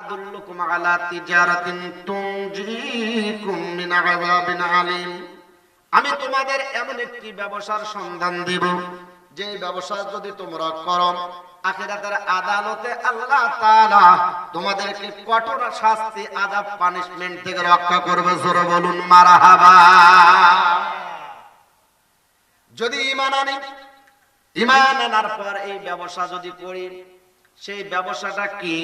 أدلكم على تجارة تنجيكم من عذاب عليم আমি তোমাদের এমন একটি ব্যবসার সন্ধান দিব যে ব্যবসা যদি তোমরা করো আখিরাতের আদালতে আল্লাহ তাআলা তোমাদেরকে কঠোর শাস্তি আযাব পানিশমেন্ট থেকে রক্ষা করবে জোরে বলুন মারহাবা যদি ঈমান আনি ঈমান আনার পর এই ব্যবসা যদি করি সেই ব্যবসাটা কি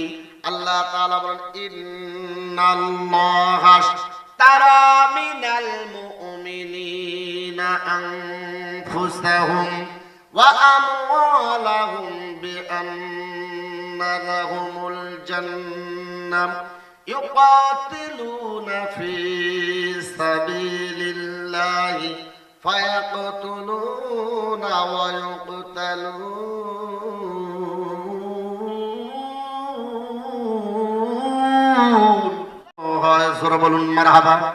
আল্লাহ তাআলা বলেন ইন্নাল্লাহা তারা মিনাল মুমিনিনা আনফুসাহুম ওয়া আমওয়ালাহুম বিআন্না লাহুমুল জান্নাহ يقاتلون في سبيل الله فيقتلون ويقتلون জোরে বলুন মারহাবা।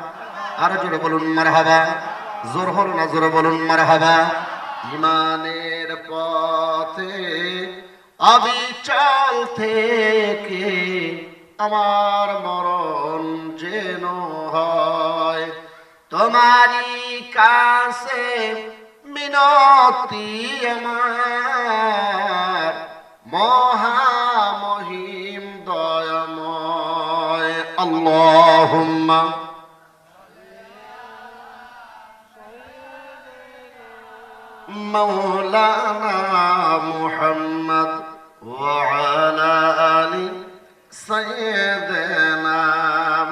আরও জোরে বলুন মারহাবা। জোর হল না জোরে বলুন মারহাবা। ইমানের পথে অবিচল থেকে আমার মরণ যেন হয়। তোমারই কাছে মিনতি আমার। মহামহিম আল্লাহুম্মা مولانا محمد وعلى آل سيدنا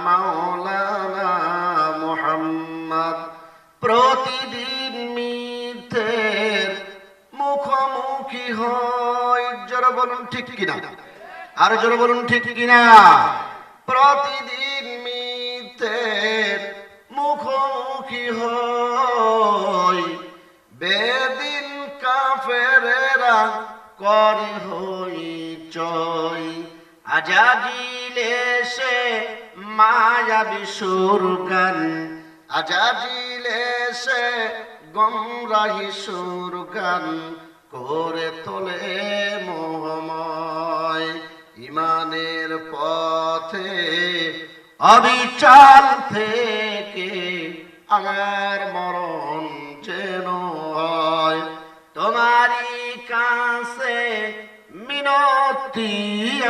مولانا محمد প্রতিদিন মিথ্যের মুখোমুখি হয় জোরে বলুন ঠিক কিনা আর জোরে বলুন ঠিক কিনা প্রতিদিন মিথ্যের মুখোমুখি হয় বেদিন কাফেরেরা করে হই চই। আজাজিলে সে মায়াবি সুরগান আজাজিলে সে গমরাহি সুরগান করে তোলে মোহময়। ইমানের পথে অবিচাল থেকে আমার মরণ যেন হয় তোমারই কাছে মিনতি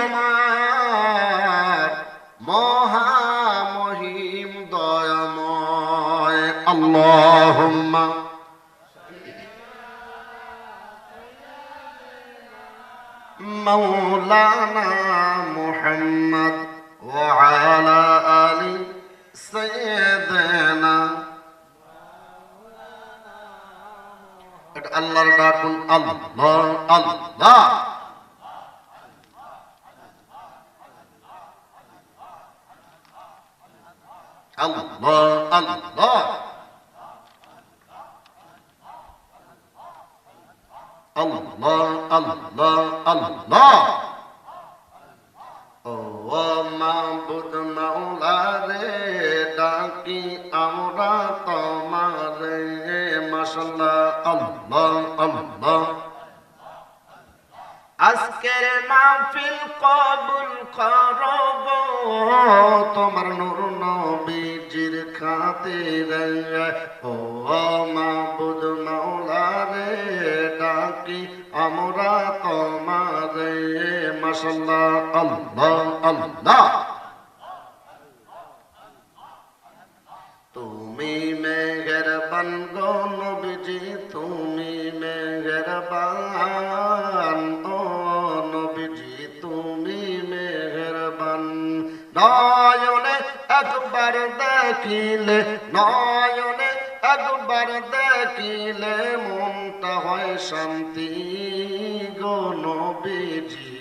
আমার মহামহিম দয়াময় আল্লাহুম্মা مولانا محمد وعلى آل سيدنا এটা আল্লাহর ডাকুন আল্লাহ আল্লাহ আল্লাহ আল্লাহ আল্লাহ আল্লাহ আল্লাহ মাওলা রে তোমারে। মাশাল্লাহ আল্লাহ আল্লাহ। আজকের মাহফিল কবুল করব। তোমার নূর নবীজির খাতিরে ও মাবুদ মাওলা রে ডাকি আমরা তোমারে। মাশাল্লাহ, আল্লাহ আল্লাহ। তুমি মেহেরবান গো নবীজি, তুমি মেহেরবান ও নবীজি, তুমি মেহেরবান। নয়নে একবার দেখিলে, নয়নে একবার দেখিলে মনটা হয় শান্তি গো নবীজি,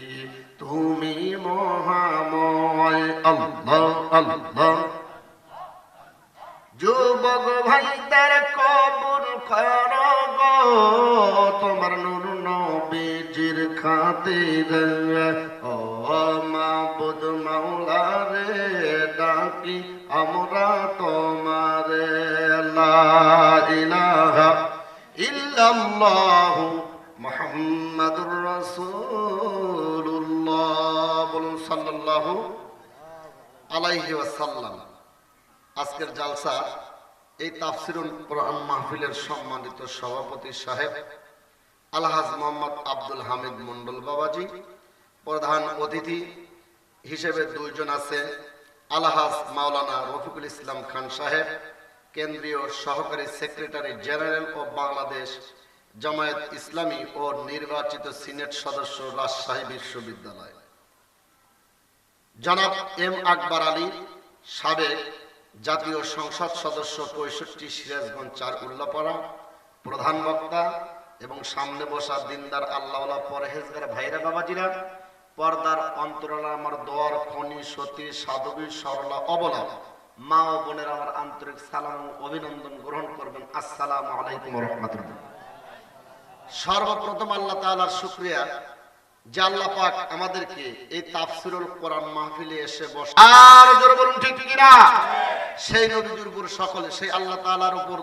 তুমি মহাময়, আল্লাহ আল্লাহ। যুবক ভাইদের কবুল কর গো, তোমার নুর নবীজির খাতিরে ও মাবুদ রে ডাকি আমরা তোমারে। ইলাহা ইল্লাল্লাহু মুহাম্মাদুর রাসূলুল্লাহ। বলুন সাল্লাল্লাহু আলাইহি ওয়াসাল্লাম। আজকের জালসা, এই তাফসিরুল কোরআন মাহফিলের সম্মানিত সভাপতি সাহেব আলহাজ মোহাম্মদ আব্দুল হামিদ মন্ডল বাবাজি, প্রধান অতিথি হিসেবে দুইজন আছে, আলহাজ মাওলানা রফিকুল ইসলাম খান সাহেব, কেন্দ্রীয় সহকারী সেক্রেটারি জেনারেল ও বাংলাদেশ জামায়াত ইসলামী ও নির্বাচিত সিনেট সদস্য রাজশাহী বিশ্ববিদ্যালয়। জনাব এম আকবর আলী, সাবেক জাতীয় সংসদ সদস্য পঁয়ষট্টি সিরাজগঞ্জ চার উল্লাপাড়া, প্রধান বক্তা এবং সামনে বসা দিনদার আল্লাহ পরহেজগার ভাইরা বাবাজিরা, পর্দার অন্তরালা আমার দর, খনি, সতী, সাধবী, সরলা, অবলা, মা ও বোনের আমার আন্তরিক সালাম অভিনন্দন গ্রহণ করবেন। আসসালামু আলাইকুম রহমতুল্লাহ। সর্বপ্রথম আল্লাহ তাআলার শুকরিয়া যে আল্লাহ পাক আমাদেরকে এই তাফসিরুল কোরআন মাহফিলে এসে বসে আর জোরে বলুন ঠিক কি না সেই নবীর উপর সকলে, সেই আল্লাহ তালার উপর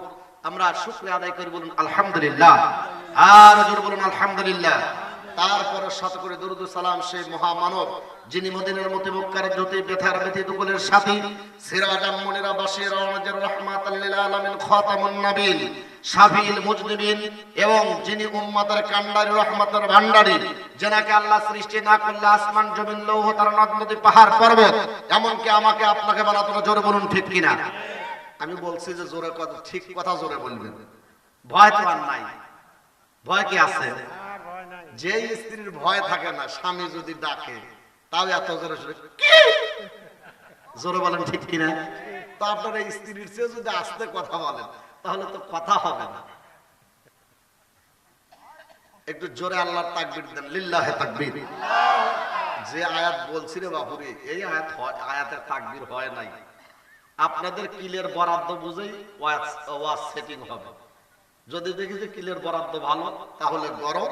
আমরা শুকরিয়া আদায় করি বলুন, আলহামদুলিল্লাহ। আর জোরে বলুন, আলহামদুলিল্লাহ। তারপরে শত করে দরুদ সালাম সেই মহামানব, যিনি মদিনার মতি মক্কার জ্যোতি বেথার ব্যথি দুকুলের সাথী সিরাজাম মনিরা রহমাতের রহমাতাল লিল নবীন মুজনিবিন এবং যিনি উম্মতের কান্ডারি রহমতের ভান্ডারি যেনাকে আল্লাহ সৃষ্টি না করলে আসমান, জমিন, লৌহ, তার নদ, নদী, পাহাড়, পর্বত, এমনকি আমাকে আপনাকে বানাতো জোরে বলুন ঠিক কিনা? আমি বলছি যে জোরে কথা, ঠিক কথা জোরে বলবেন। ভয় তো আর নাই। ভয় কি আছে? যে স্ত্রীর ভয় থাকে না, স্বামী যদি ডাকে, তাও এত জোরে জোরে বলেন ঠিক কিনা? তো আপনার এই স্ত্রীর চেয়ে যদি আস্তে কথা বলেন, তাহলে তো কথা হবে না। একটু জোরে আল্লাহর তাকবির দেন, লিল্লাহে তাকবির। যে আয়াত বলছি রে বাপুরে, এই আয়াত আয়াতের তাকবির হয় নাই। আপনাদের কিলের বরাদ্দ বুঝেই ওয়াজ সেটিং হবে। যদি দেখি যে কিলের বরাদ্দ ভালো, তাহলে গরম,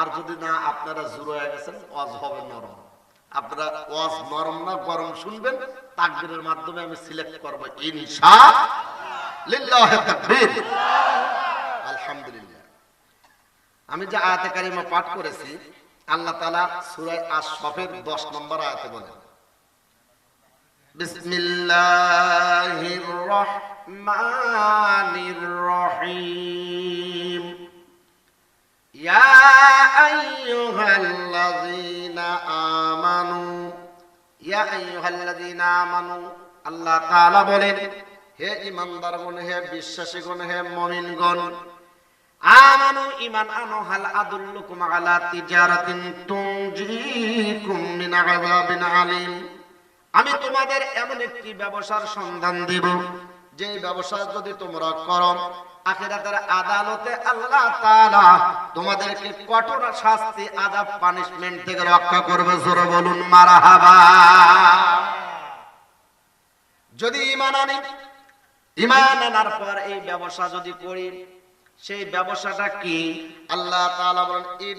আর যদি না, আপনারা জুড়ো হয়ে গেছেন, ওয়াজ হবে নরম। আপনারা ওয়াজ নরম না, গরম শুনবেন, তাকবীরের মাধ্যমে আমি সিলেক্ট করব, ইনশা আলহামদুলিল্লাহ। আমি যে আয়াতে কারিমা পাঠ করেছি, আল্লাহ তাআলা সূরা আশ-শফের 10 নম্বর আয়াতে বলেন বিসমিল্লাহির রহমানির রহিম ইয়া আইয়ুহাল্লাযীনা আমানু, ইয়া আইয়ুহাল্লাযীনা আমানু, আল্লাহ তাআলা বলেন, হে ঈমানদারগণ হে বিশ্বাসীগণ হে মুমিনগণ আমানু ঈমান আনো, হাল আদুল্লুকুম আলা তিজারাতিন তুনজিকুম মিন আযাবিন আলিম। আমি তোমাদের এমন একটি ব্যবসার সন্ধান দেব। যে ব্যবসা যদি তোমরা করো যদি আনার পর এই ব্যবসা যদি করি, সেই ব্যবসাটা কি? আল্লাহ বলেন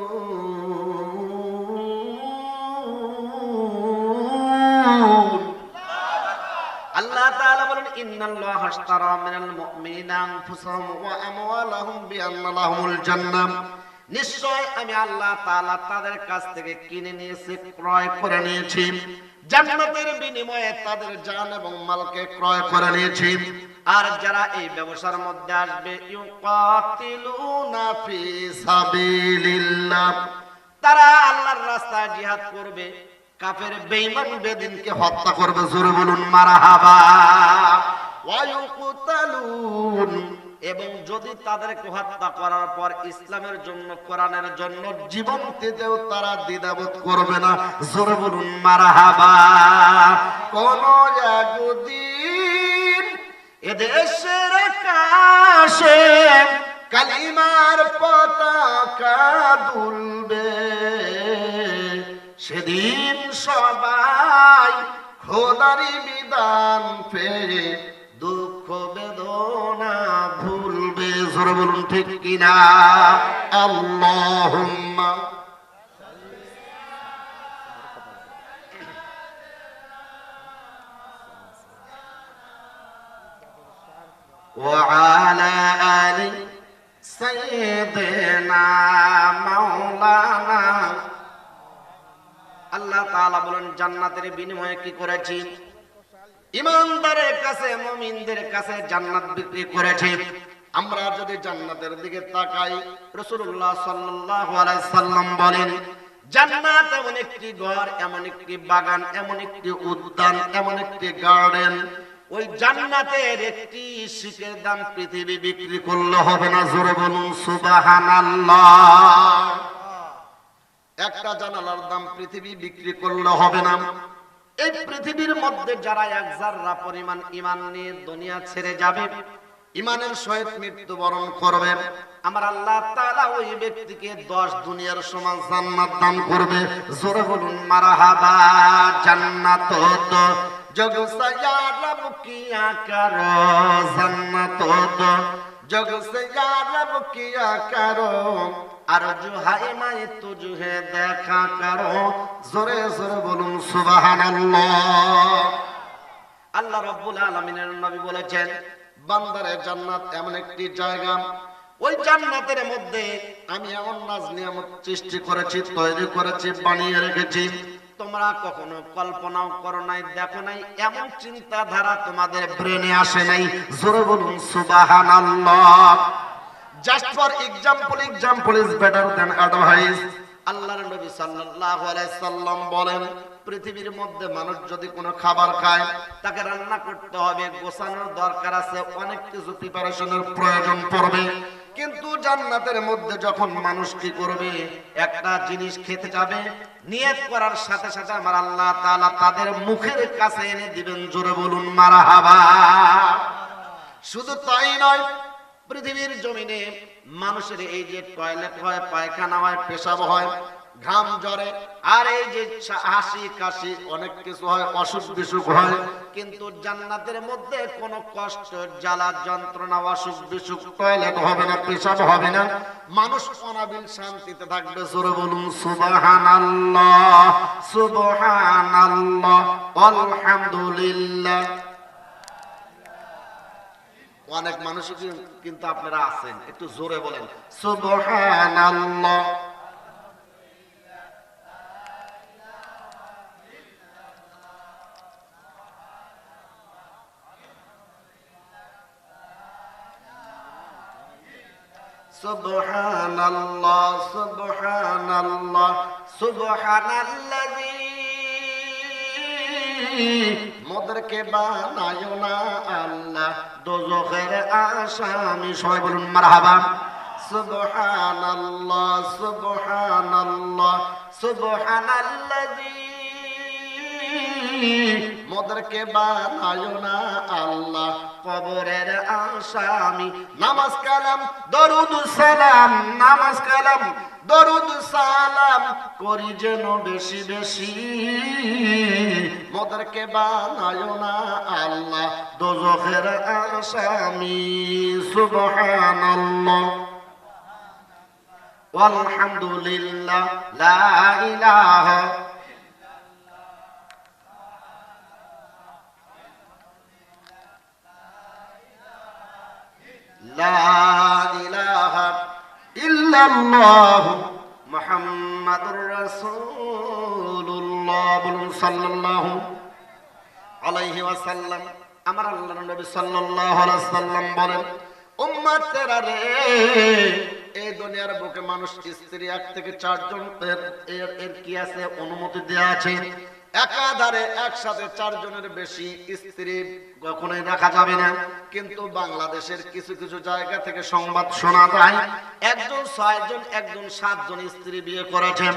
নিশ্চয় আমি আল্লাহ তাদের কাছ থেকে কিনে নিয়েছি, ক্রয় করে নিয়েছি। জান্নাতের বিনিময়ে তাদের জান এবং মালকে ক্রয় করে নিয়েছি। আর যারা এই ব্যবসার মধ্যে আসবে, ইউকাতিলুনা তারা আল্লাহর রাস্তায় জিহাদ করবে। কাফের বেঈমান বেদিনকে হত্যা করবে, জোরে বলুন মারহাবা ওয়ায়ুকুতালুন। এবং যদি তাদেরকে হত্যা করার পর ইসলামের জন্য, কোরআনের জন্য জীবন দিতেও তারা দ্বিধাবোধ করবে না, জোরে বলুন মারহাবা কোন একদিন এদেশের আকাশে কালিমার পতাকা দুলবে। সেদিন সবাই খোদারি বিধান পেয়ে দুঃখ বেদনা ভুলবে জোরে বলুন ঠিক কিনা আল্লাহুম্মা وعلى آل سيدنا مولانا আল্লাহ তাআলা বলেন, জান্নাতের বিনিময়ে কি করেছি? ইমানদারের কাছে কাছে জান্নাত বিক্রি করেছে। আমরা যদি জান্নাতের দিকে তাকাই সাল্লাম বলেন, জান্নাত এমন একটি ঘর, এমন একটি বাগান, এমন একটি উদ্যান, এমন একটি গার্ডেন। ওই জান্নাতের একটি দাম পৃথিবী বিক্রি করলে হবে না, জোরে বলুন, সুবহানাল্লাহ। একটা জানালার দাম পৃথিবী বিক্রি করলে হবে না। এই পৃথিবীর মধ্যে যারা এক জাররা পরিমাণ ইমান নিয়ে দুনিয়া ছেড়ে যাবে ইমানের সহিত মৃত্যুবরণ করবে। আমার আল্লাহ তাআলা ওই ব্যক্তিকে 10 দুনিয়ার সমান জান্নাত দান করবে। জোরে বলুন, মারহাবা, জান্নাত তো, জগ সয়া রব কিয়া জান্নাত তো, জগ সয়া রব কিয়া করো আর জুহাই মাই তুজহে দেখা করো। জোরে জোরে বলুন, সুবহানাল্লাহ। আল্লাহ রব্বুল আলামিনের নবী বলেছেন, বান্দারে জান্নাত এমন একটি জায়গা। ওই জান্নাতের মধ্যে আমি এমন নাজ নিয়ামত সৃষ্টি করেছি, তৈরি করেছি, বানিয়ে রেখেছি। তোমরা কখনো কল্পনাও করো নাই, দেখো নাই, এমন চিন্তাধারা তোমাদের ব্রেনে আসে নাই। জোরে বলুন, সুবহানাল্লাহ। Just for example example is better than advice আল্লাহর নবী সাল্লাল্লাহু আলাইহি সাল্লাম বলেন, পৃথিবীর মধ্যে মানুষ যদি কোনো খাবার খায়, তাকে রান্না করতে হবে, গোছানোর দরকার আছে, অনেক কিছু প্রিপারেশনের প্রয়োজন পড়বে। কিন্তু জান্নাতের মধ্যে যখন মানুষ কি করবে, একটা জিনিস খেতে যাবে, নিয়ত করার সাথে সাথে আমার আল্লাহ তাআলা তাদের মুখের কাছে এনে দিবেন, জোরে বলুন, মারহাবা। শুধু তাই নয় পৃথিবীর জমিনে মানুষের এই যে টয়লেট হয় পায়খানা হয় পেশাব হয়, ঘাম জ্বরে আর এই যে হাসি কাশি অনেক কিছু হয়, অসুখ বিসুখ হয়, কিন্তু জান্নাতের মধ্যে কোনো কষ্ট, জ্বালা, যন্ত্রণা, অসুখ বিসুখ, টয়লেট হবে না, পেশাব হবে না। মানুষ অনাবিল শান্তিতে থাকবে, জোরে বলুন, সুবহানাল্লাহ সুবহানাল্লাহ, আলহামদুলিল্লাহ। অনেক মানুষ কিন্তু আপনারা আছেন। একটু জোরে বলেন। সুবহানাল্লাহ। সুবহানাল্লাহ সুবহানাল্লাহ সুবহানাল্লাযী মোদেরকে বানায় না আল্লাহ? দোজখের আসামি সবাই বলুন মারহাবা। সুবহানাল্লাহ সুবহানাল্লাহ সুবহানাল্লাযী মোদেরকে বানায় না আল্লাহ কবরের আসামি নামাজ কালাম দরুদ সালাম নামাজ কালাম দরুদ সালাম করি যেন বেশি বেশি মোদেরকে বানায় না আল্লাহ দোজখের আসামি সুবহানাল্লাহ walhamdulillah la ilaha لا إله মোহাম্মদুর রাসূলুল্লাহ। বলুন সাল্লাল্লাহু আলাইহি ওয়াসাল্লাম। আমার আল্লাহর নবী সাল্লাল্লাহু সাল্লাম বলেন, উম্মতেরা এই দুনিয়ার বুকে মানুষ স্ত্রী এক থেকে চারজন, এর কি আছে? অনুমতি দেওয়া আছে? একাধারে একসাথে চারজনের বেশি স্ত্রী কখনোই রাখা যাবে না। কিন্তু বাংলাদেশের কিছু কিছু জায়গা থেকে সংবাদ শোনা যায়, একজন ছয়জন, একজন সাতজন স্ত্রী বিয়ে করেছেন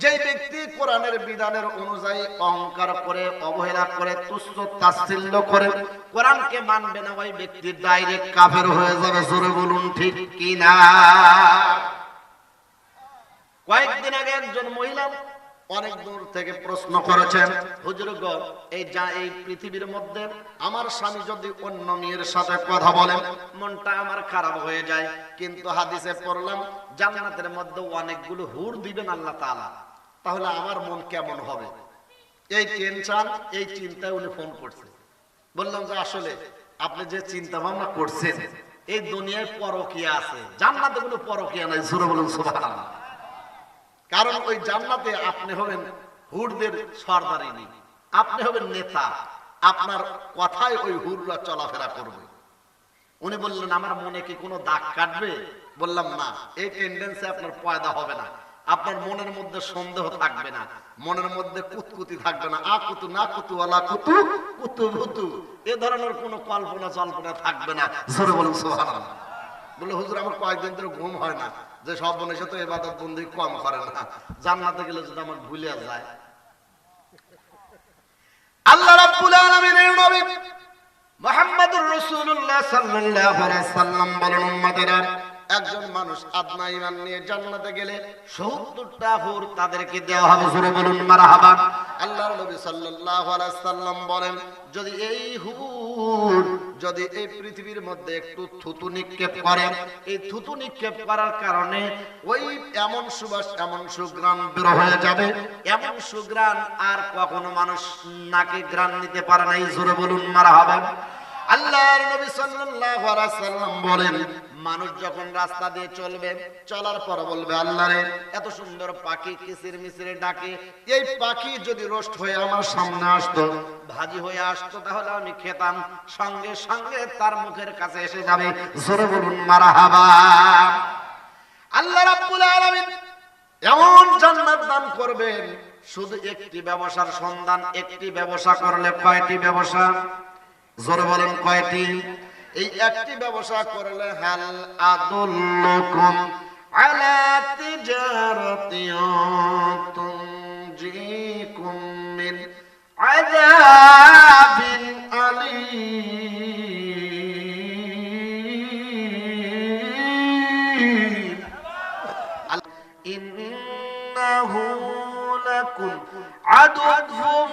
যেই ব্যক্তি কোরআনের বিধানের অনুযায়ী অহংকার করে, অবহেলা করে, তুচ্ছ তাচ্ছিল্য করে, কোরআনকে মানবে না, ওই ব্যক্তি ডাইরেক্ট কাফের হয়ে যাবে। জোরে বলুন, ঠিক কিনা? কয়েকদিন আগে একজন মহিলা অনেক দূর থেকে প্রশ্ন করেছেন হুজুর গো, এই যা এই পৃথিবীর মধ্যে আমার স্বামী যদি অন্য মেয়ের সাথে কথা বলেন মনটা আমার খারাপ হয়ে যায়। কিন্তু হাদিসে পড়লাম জান্নাতের মধ্যে অনেকগুলো হুর দিবেন আল্লাহ তাআলা। তাহলে আমার মন কেমন হবে? এই টেনশন এই চিন্তায় উনি ফোন করছে বললাম যে আসলে আপনি যে চিন্তা ভাবনা করছেন এই দুনিয়ায় পরকিয়া আছে। জান্নাতে কোনো পরকিয়া নাই সুরে সুবহানাল্লাহ। কারণ ওই জান্নাতে আপনি হবেন হুরদের সর্দারিনী। আপনি হবেন নেতা। আপনার কথায় ওই হুররা চলাফেরা করবে। উনি বললেন, আমার মনে কি কোনো দাগ কাটবে? বললাম, না, এই টেন্ডেন্সি আপনার পয়দা হবে না। আপনার মনের মধ্যে সন্দেহ থাকবে না। মনের মধ্যে কুতকুতি থাকবে না। আ কুতু, না কুতু আলা কুতু কুতু ভুতু। এ ধরনের কোনো কল্পনা জল্পনা থাকবে না। জোরে বলুন, সুবহানাল্লাহ। বলে হুজুর, আমার কয়েকদিন ধরে ঘুম হয় না। যে সব বনেছে তো এবাদত বন্ধু কম করে না, জান্নাতে গেলে যদি আমার ভুলে যায়। আল্লাহ রাব্বুল আলামিনের নবী মুহাম্মদুর রাসূলুল্লাহ সাল্লাল্লাহু আলাইহি সাল্লাম বলেন, উম্মতেরা একজন মানুষ আদনা ঈমান নিয়ে জান্নাতে গেলে 70টা হুর তাদেরকে দেওয়া হবে। জোরে বলুন, মারহাবা। আল্লাহর নবী সাল্লাল্লাহু আলাইহি সাল্লাম বলেন, যদি এই হুর যদি এই পৃথিবীর মধ্যে একটু থুতু নিক্ষেপ করে, এই থুতু নিক্ষেপ করার কারণে ওই এমন সুবাস, এমন সুগ্রাণ বের হয়ে যাবে। এমন সুগ্রাণ আর কখনো মানুষ নাকে গ্রাণ নিতে পারে না এই জোরে বলুন, মারহাবা। আল্লাহর নবী সাল্লাল্লাহু আলাইহি সাল্লাম বলেন মানুষ যখন রাস্তা দিয়ে চলবে, চলার পর বলবে, আল্লাহ এত সুন্দর পাখি কিসির মিসিরে ডাকে। এই পাখি যদি রোস্ট হয়ে আমার সামনে আসতো, ভাজি হয়ে আসতো, তাহলে আমি খেতাম। সঙ্গে সঙ্গে তার মুখের কাছে এসে যাবে, জোরে বলুন, মারহাবা। আল্লাহ রাব্বুল আলামিন এমন জান্নাত দান করবেন, শুধু একটি ব্যবসার সন্ধান, একটি ব্যবসা করলে কয়টি ব্যবসা? জোরে বলেন, কয়টি? এই একটি ব্যবসা করলে হাল আদুল্লুকুম আলা তিজারাতিয়াতুন জিকুম মিন আযাবিন আলীম। ইন্নাহু লাকুম আদুউম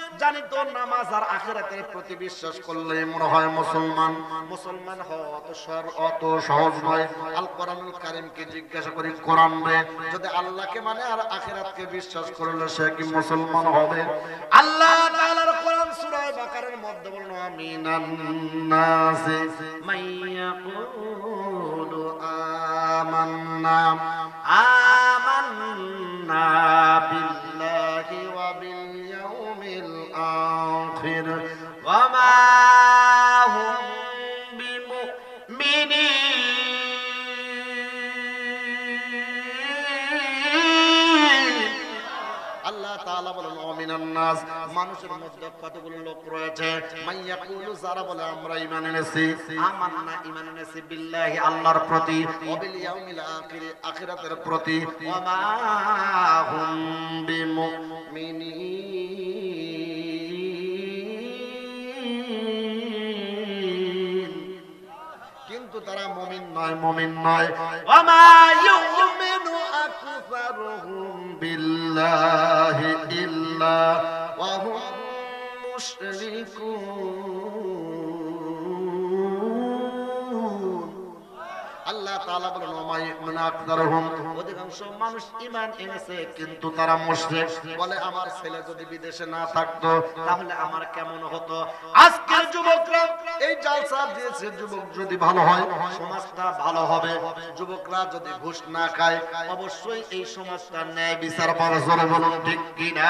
জানি তো নামাজ আর আখিরাতের প্রতি বিশ্বাস করলে মনে হয় মুসলমান। মুসলমান হওয়া অত সর অত সহজ নয়। আল কোরআনুল কারীমকে জিজ্ঞাসা করি, কোরআন রে, যদি আল্লাহকে মানে আর আখিরাতকে বিশ্বাস করলে সে কি মুসলমান হবে? আল্লাহ তাআলার কোরআন সূরা বাকারার মধ্যে বলেন আমিনান নাসি মাইয়াকুলু আমান্না আমান্না বিল্লাহি মধ্যে কতগুলো লোক রয়েছে? মাইয়াকুলু যারা বলে, আমরা ঈমান এনেছি। আমান্না আল্লাহর প্রতি ওয়া প্রতি। ওয়া মা হুম নয় মুমিন নয়। ওয়ামা ইউমিনু আকসারুহুম বিল্লাহি ইল্লা ওয়া হুম মুশরিকুন। আল্লাহ তাআলা বলেন ওমা ইউমিনু আকসারুহুম। অধিকাংশ মানুষ ঈমান এনেছে কিন্তু তারা মুশরিক। বলে আমার ছেলে যদি বিদেশে না থাকতো তাহলে আমার কেমন হতো? আজকের যুবকরা এই জালসা দিয়েছে যুবক যদি ভালো হয়, সমাজটা ভালো হবে। যুবকরা যদি ঘুষ না খায়, অবশ্যই এই সমাজটা ন্যায় বিচার পাওয়া জোরে ঠিক কিনা?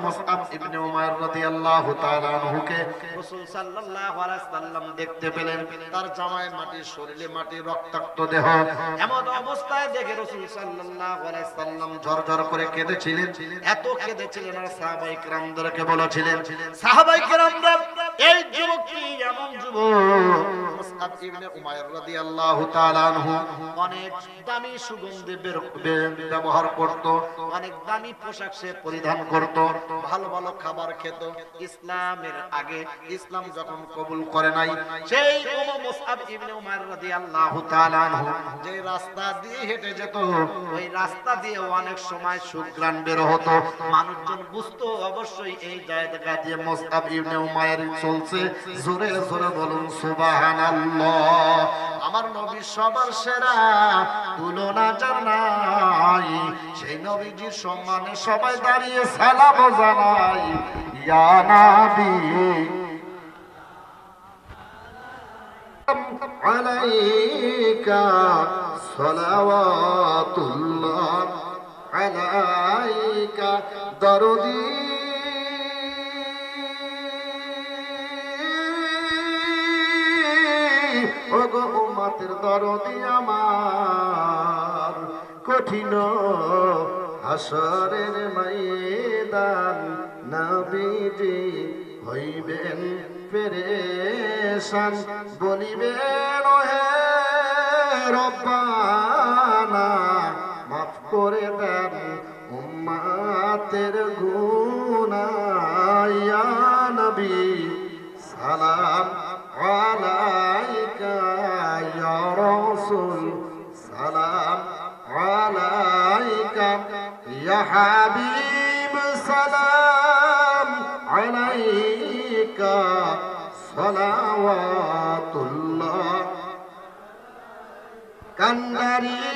মুসআব ইবনে উমাইর রাদিয়াল্লাহু তাআলা আনহুকে রাসূল সাল্লাল্লাহু আলাইহি সাল্লাম দেখতে পেলেন। তার জামায় মাটি, শরীরে মাটি, রক্তাক্ত দেহ। এমন অবস্থায় দেখে রাসূল সাল্লাল্লাহু আলাইহি সাল্লাম ঝরঝর করে কেঁদেছিলেন। এত কেঁদেছিলেন আর সাহাবায়ে কেরামদেরকে বলেছিলেন সাহাবায়ে কিরামরা এই যুবকটি এমন যুবক যে রাস্তা দিয়ে হেঁটে যেত, ওই রাস্তা দিয়ে অনেক সময় সুগ্রাণ বের হতো। মানুষজন বুঝতো অবশ্যই এই জায়গা দিয়ে মুসআব ইবনে উমার চলছে জোরে জোরে বলুন সুবহানাল্লাহ আমার নবী সবার সেরা তুলনা যার নাই সেই নবীজির সম্মানে সবাই দাঁড়িয়ে সালাম জানাই ইয়া নবী عليك صلوات الله عليك دردي ওগো উম্মতের দরদি আমার। কঠিন হাসরের ময়দান নবীজি হইবেন পেরেশান বলিবেন হে রব্বানা, মাফ করে দেন উম্মাতের গুনাহ। ইয়া নবী, সালাম আলাইকা হাবিব সালাম আলাইকা সালাওয়াতুল্লাহ। কান্দারি